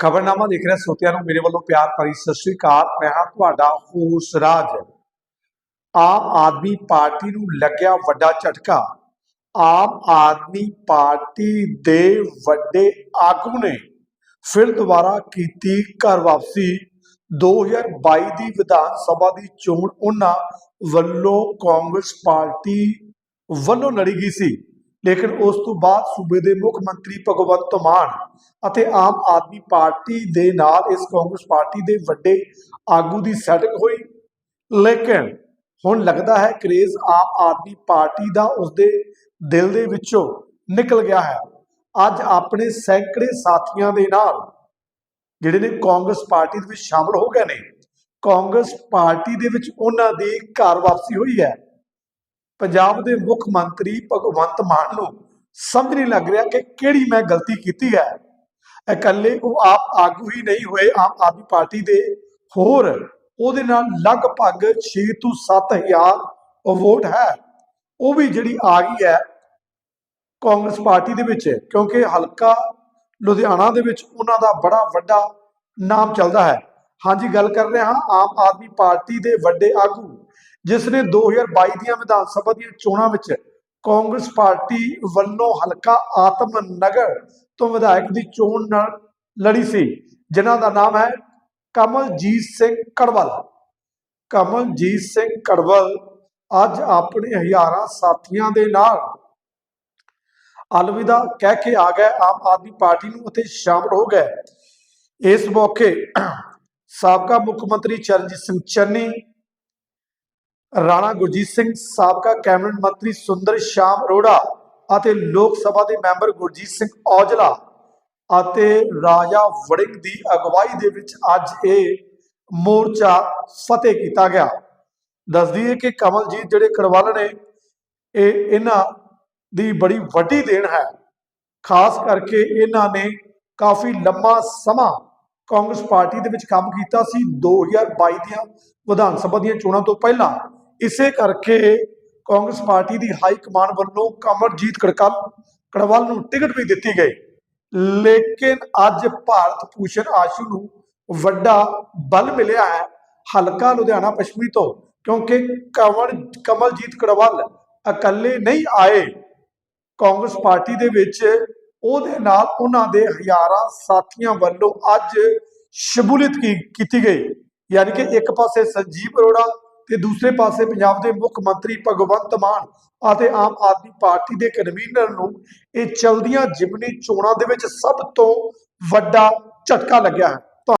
ਖਬਰਨਾਮਾ ਦੇਖ ਰਹੇ ਸਰੋਤਿਆਂ ਨੂੰ ਮੇਰੇ ਵੱਲੋਂ ਪਿਆਰ ਭਰੀ ਸਤਿ ਸ੍ਰੀ ਅਕਾਲ। ਮੈਂ ਹਾਂ ਤੁਹਾਡਾ ਹੋਸ ਰਾਜ। ਆਮ ਆਦਮੀ ਪਾਰਟੀ ਨੂੰ ਲੱਗਿਆ ਵੱਡਾ ਝਟਕਾ। ਆਮ ਆਦਮੀ ਪਾਰਟੀ ਦੇ ਵੱਡੇ ਆਗੂ ਨੇ ਫਿਰ ਦੁਬਾਰਾ ਕੀਤੀ ਘਰ ਵਾਪਸੀ। 2022 ਦੀ ਵਿਧਾਨ ਸਭਾ ਦੀ ਚੋਣ, ਉਹਨਾਂ ਵੱਲੋਂ ਕਾਂਗਰਸ ਪਾਰਟੀ ਵੱਲੋਂ ਲੜੀ ਗਈ ਸੀ। ਲੇਕਿਨ ਉਸ ਤੋਂ ਬਾਅਦ ਸੂਬੇ ਦੇ ਮੁੱਖ ਮੰਤਰੀ ਭਗਵੰਤ ਮਾਨ ਅਤੇ ਆਮ ਆਦਮੀ ਪਾਰਟੀ ਦੇ ਨਾਲ ਇਸ ਕਾਂਗਰਸ ਪਾਰਟੀ ਦੇ ਵੱਡੇ ਆਗੂ ਦੀ ਸੈਟਿੰਗ ਹੋਈ। ਲੇਕਿਨ ਹੁਣ ਲੱਗਦਾ ਹੈ ਕਰੇਜ਼ ਆਮ ਆਦਮੀ ਪਾਰਟੀ ਦਾ ਉਸਦੇ ਦਿਲ ਦੇ ਵਿੱਚੋਂ ਨਿਕਲ ਗਿਆ ਹੈ। ਅੱਜ ਆਪਣੇ ਸੈਂਕੜੇ ਸਾਥੀਆਂ ਦੇ ਨਾਲ ਜਿਹੜੇ ਨੇ ਕਾਂਗਰਸ ਪਾਰਟੀ ਦੇ ਵਿੱਚ ਸ਼ਾਮਲ ਹੋ ਗਏ ਨੇ। ਕਾਂਗਰਸ ਪਾਰਟੀ ਦੇ ਵਿੱਚ ਉਹਨਾਂ ਦੀ ਘਰ ਵਾਪਸੀ ਹੋਈ ਹੈ। ਪੰਜਾਬ ਦੇ ਮੁੱਖ ਮੰਤਰੀ ਭਗਵੰਤ ਮਾਨ ਨੂੰ ਸਮਝ ਨਹੀਂ ਲੱਗ ਰਿਹਾ ਕਿ ਕਿਹੜੀ ਮੈਂ ਗਲਤੀ ਕੀਤੀ ਹੈ। ਇਕੱਲੇ ਉਹ ਆਪ ਆਗੂ ਹੀ ਨਹੀਂ ਹੋਏ, ਆਮ ਆਦਮੀ ਪਾਰਟੀ ਦੇ। ਹੋਰ, ਉਹਦੇ ਨਾਲ ਲਗਭਗ 6 ਤੋਂ 7000 ਵੋਟ ਹੈ। ਉਹ ਵੀ ਜਿਹੜੀ ਆ ਗਈ ਹੈ ਕਾਂਗਰਸ ਪਾਰਟੀ ਦੇ ਵਿੱਚ, ਕਿਉਂਕਿ ਹਲਕਾ ਲੁਧਿਆਣਾ ਦੇ ਵਿੱਚ ਉਹਨਾਂ ਦਾ ਬੜਾ ਵੱਡਾ ਨਾਮ ਚੱਲਦਾ ਹੈ। ਹਾਂਜੀ, ਗੱਲ ਕਰ ਰਹੇ ਹਾਂ, ਆਮ ਆਦਮੀ ਪਾਰਟੀ ਦੇ ਵੱਡੇ ਆਗੂ ਜਿਸ ਨੇ 2022 ਦੀਆਂ ਵਿਧਾਨ ਸਭਾ ਦੀਆਂ ਚੋਣਾਂ ਵਿੱਚ ਕਾਂਗਰਸ ਪਾਰਟੀ ਵੱਲੋਂ ਹਲਕਾ ਆਤਮ ਨਗਰ ਤੋਂ ਵਿਧਾਇਕ ਦੀ ਚੋਣ ਨਾਲ ਲੜੀ ਸੀ, ਜਿਨ੍ਹਾਂ ਦਾ ਨਾਮ ਹੈ ਕਮਲਜੀਤ ਸਿੰਘ ਕੜਵਲ। ਕਮਲਜੀਤ ਸਿੰਘ ਕੜਵਲ ਅੱਜ ਆਪਣੇ ਹਜ਼ਾਰਾਂ ਸਾਥੀਆਂ ਦੇ ਨਾਲ ਅਲਵਿਦਾ ਕਹਿ ਕੇ ਆ ਗਏ, ਆਮ ਆਦਮੀ ਪਾਰਟੀ ਨੂੰ ਉੱਥੇ ਸ਼ਾਮਲ ਹੋ ਗਏ। ਇਸ ਮੌਕੇ ਸਾਬਕਾ ਮੁੱਖ ਮੰਤਰੀ ਚਰਨਜੀਤ ਸਿੰਘ ਚੰਨੀ, ਰਾਣਾ ਗੁਰਜੀਤ ਸਿੰਘ, ਸਾਬਕਾ ਕੈਬਨਿਟ ਮੰਤਰੀ ਸੁੰਦਰ ਸ਼ਾਮ ਅਰੋੜਾ ਅਤੇ ਲੋਕ ਸਭਾ ਦੇ ਮੈਂਬਰ ਗੁਰਜੀਤ ਸਿੰਘ ਔਜਲਾ ਅਤੇ ਰਾਜਾ ਵੜਿੰਗ ਦੀ ਅਗਵਾਈ ਦੇ ਵਿੱਚ ਅੱਜ ਇਹ ਮੋਰਚਾ ਫਤਿਹ ਕੀਤਾ ਗਿਆ। ਦੱਸ ਦਈਏ ਕਿ ਕਮਲਜੀਤ ਜਿਹੜੇ ਕਰਵਾਲ ਨੇ, ਇਹ ਇਹਨਾਂ ਦੀ ਬੜੀ ਵੱਡੀ ਦੇਣ ਹੈ। ਖਾਸ ਕਰਕੇ ਇਹਨਾਂ ਨੇ ਕਾਫੀ ਲੰਮਾ ਸਮਾਂ ਕਾਂਗਰਸ ਪਾਰਟੀ ਦੇ ਵਿੱਚ ਕੰਮ ਕੀਤਾ ਸੀ 2022 ਦੀਆਂ ਵਿਧਾਨ ਸਭਾ ਦੀਆਂ ਚੋਣਾਂ ਤੋਂ ਪਹਿਲਾਂ। ਇਸੇ ਕਰਕੇ ਕਾਂਗਰਸ ਪਾਰਟੀ ਦੀ ਹਾਈ ਕਮਾਂਡ ਵੱਲੋਂ ਕਮਰਜੀਤ ਕੜਕਲ ਕੜਵਾਲ ਨੂੰ ਟਿਕਟ ਵੀ ਦਿੱਤੀ ਗਈ। ਲੇਕਿਨ ਅੱਜ ਭਾਰਤ ਭੂਸ਼ਣ ਆਸ਼ੂ ਨੂੰ ਵੱਡਾ ਬਲ ਮਿਲਿਆ ਹੈ ਹਲਕਾ ਲੁਧਿਆਣਾ ਪੱਛਮੀ ਤੋਂ, ਕਿਉਂਕਿ ਕਮਲ ਕਮਲਜੀਤ ਕੜਵਾਲ ਇਕੱਲੇ ਨਹੀਂ ਆਏ। ਕਾਂਗਰਸ ਪਾਰਟੀ ਦੇ ਵਿੱਚ ਉਹਦੇ ਨਾਲ ਉਹਨਾਂ ਦੇ ਹਜ਼ਾਰਾਂ ਸਾਥੀਆਂ ਵੱਲੋਂ ਅੱਜ ਸ਼ਮੂਲੀਅਤ ਕੀਤੀ ਗਈ। ਯਾਨੀ ਕਿ ਇੱਕ ਪਾਸੇ ਸੰਜੀਵ ਅਰੋੜਾ ਤੇ ਦੂਸਰੇ ਪਾਸੇ ਪੰਜਾਬ ਦੇ ਮੁੱਖ ਮੰਤਰੀ ਭਗਵੰਤ ਮਾਨ ਅਤੇ ਆਮ ਆਦਮੀ ਪਾਰਟੀ ਦੇ ਕਨਵੀਨਰ ਨੂੰ ਇਹ ਚਲਦੀਆਂ ਜਿਮਨੀ ਚੋਣਾਂ ਦੇ ਵਿੱਚ ਸਭ ਤੋਂ ਵੱਡਾ ਝਟਕਾ ਲੱਗਿਆ ਹੈ।